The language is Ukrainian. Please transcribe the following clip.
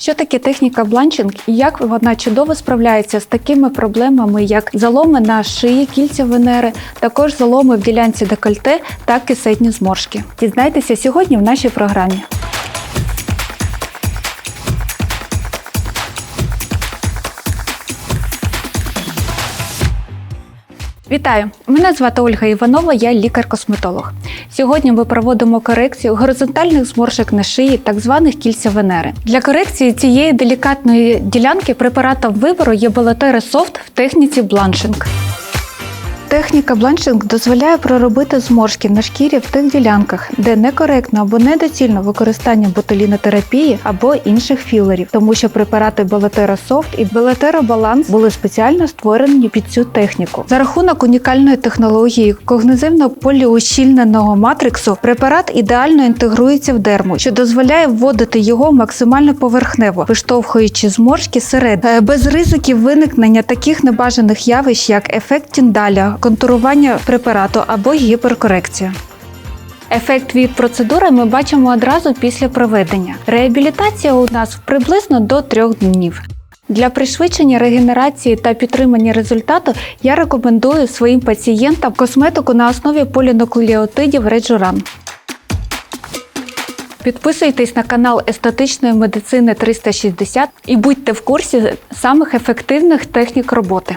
Що таке техніка бланчинг і як вона чудово справляється з такими проблемами, як заломи на шиї, кільця венери, також заломи в ділянці декольте та кисетні зморшки. Дізнайтеся сьогодні в нашій програмі. Вітаю! Мене звати Ольга Іванова, я лікар-косметолог. Сьогодні ми проводимо корекцію горизонтальних зморшок на шиї, так званих кільця Венери. Для корекції цієї делікатної ділянки препаратом вибору є балатери Софт в техніці бланшинг. Техніка бланшинг дозволяє проробити зморшки на шкірі в тих ділянках, де некоректно або недоцільно використання ботулінотерапії або інших філерів, тому що препарати Белатера Софт і Белатера Баланс були спеціально створені під цю техніку. За рахунок унікальної технології когнизивно поліощільненого матриксу препарат ідеально інтегрується в дерму, що дозволяє вводити його максимально поверхнево, виштовхуючи зморшки серед е, без ризиків виникнення таких небажаних явищ, як ефект Тіндаля, контурування препарату або гіперкорекція. Ефект від процедури ми бачимо одразу після проведення. Реабілітація у нас приблизно до трьох днів. Для пришвидшення регенерації та підтримання результату я рекомендую своїм пацієнтам косметику на основі полінуклеотидів Реджуран. Підписуйтесь на канал естетичної медицини 360 і будьте в курсі самих ефективних технік роботи.